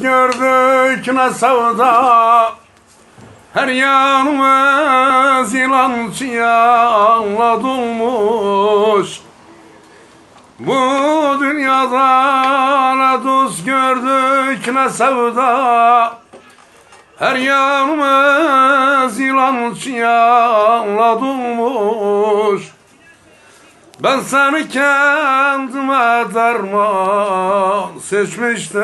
gördük ne sevda. Her yanımız yılan çiyanla dolmuş. Bu dünyada ne dost gördük ne sevda. Her yanımız yılan çiyanla dolmuş. Ben seni kendime derman seçmiştim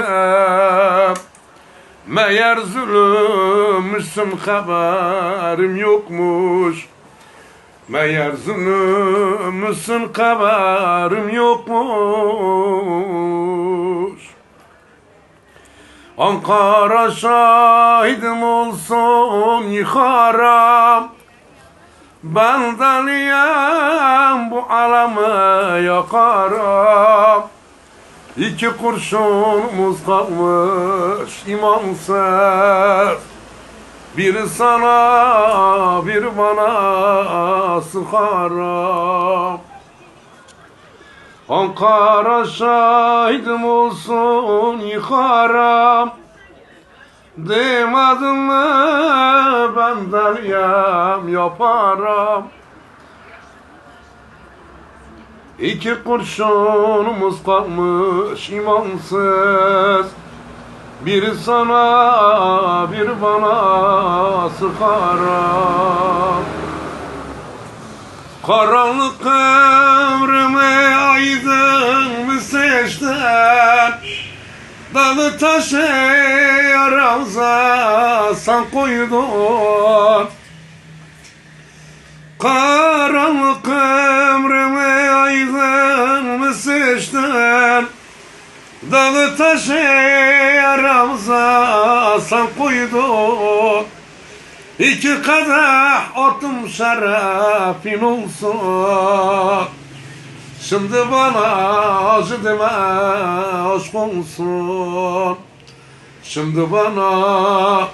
Meğer zulümmüşsün haberim yokmuş. Meğer zulümmüşsün haberim yokmuş. Ankara şahidim olsun yıkarım. Ben deliyem bu alemi yakarım İki kurşunumuz kalmış imansız Biri sana bir bana sıkarım. Ankara şahidim olsun yıkarım. Demedim mi ben deliyem yaparım İki kurşunumuz kalmış imansız. Biri sana bir bana sıkarım Karanlık ömrüme aydın mı seçtin. Dalı taşı yaramıza sen koydun. Karanlık mı seçtin Dalı taşı yaramıza sen koydun İki kadeh atım şerefin olsun. Şimdi bana acı deme aşk olsun. Şimdi bana